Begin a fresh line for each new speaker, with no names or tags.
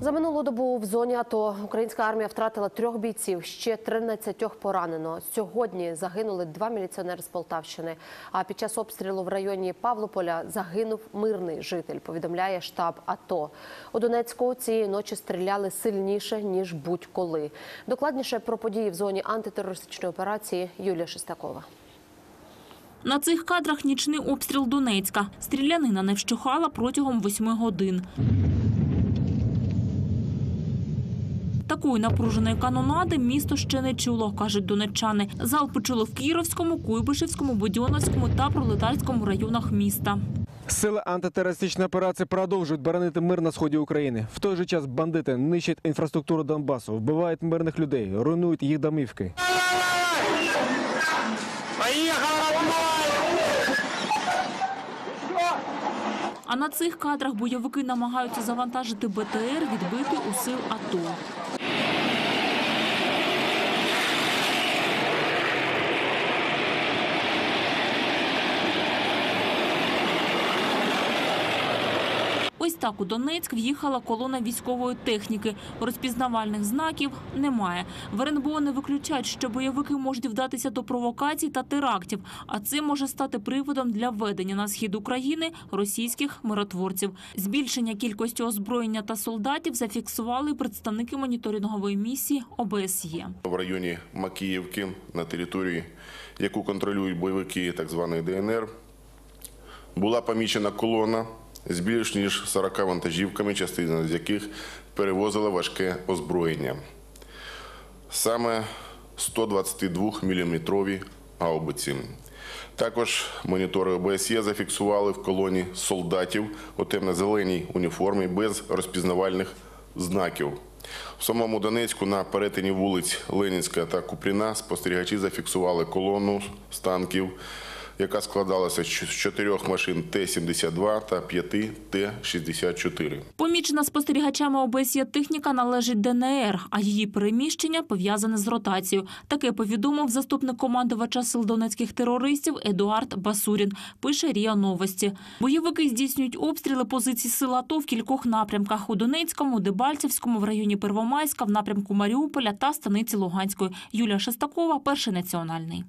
За минулу добу в зоні АТО українська армія втратила трьох бійців, ще 13 поранено. Сьогодні загинули два міліціонери з Полтавщини. А під час обстрілу в районі Павлополя загинув мирний житель. Повідомляє штаб АТО. У Донецьку цієї ночі стріляли сильніше ніж будь-коли. Докладніше про події в зоні антитерористичної операції Юлія Шестакова.
На цих кадрах нічний обстріл Донецька. Стрілянина не вщухала протягом восьми годин. Такої напруженої канонади місто ще не чуло, кажуть донеччани. Залпи чули в Кіровському, Куйбишевському, Будьоновському та Пролетарському районах міста.
Сили антитерористичної операції продовжують боронити мир на сході України. В той же час бандити нищать інфраструктуру Донбасу, вбивають мирних людей, руйнують їх домівки.
На цих кадрах бойовики намагаються завантажити БТР, відбити у сил АТО. Ось так у Донецьк в'їхала колона військової техніки. Розпізнавальних знаків немає. В РНБО не виключають, що бойовики можуть вдатися до провокацій та терактів, а це може стати приводом для введення на схід України російських миротворців. Збільшення кількості озброєння та солдатів зафіксували представники моніторингової місії ОБСЄ.
в районі Макіївки на території, яку контролюють бойовики так званої ДНР, була помічена колона з більш ніж 40 вантажівками, частина з яких перевозила важке озброєння. Саме 122-мм гаубиці. Також монітори ОБСЄ зафіксували в колоні солдатів у темно-зеленій уніформі без розпізнавальних знаків. В самому Донецьку на перетині вулиць Ленінська та Купріна спостерігачі зафіксували колону з танків, яка складалася з чотирьох машин Т-72 та п'яти Т-64.
Помічена спостерігачами ОБСЄ техніка належить ДНР, а її переміщення пов'язане з ротацією. Таке повідомив заступник командувача сил донецьких терористів Едуард Басурін. Пише РІА Новості. Бойовики здійснюють обстріли позицій сил АТО в кількох напрямках – у Донецькому, Дебальцевському, в районі Первомайська, в напрямку Маріуполя та станиці Луганської. Юлія Шестакова, Перший національний.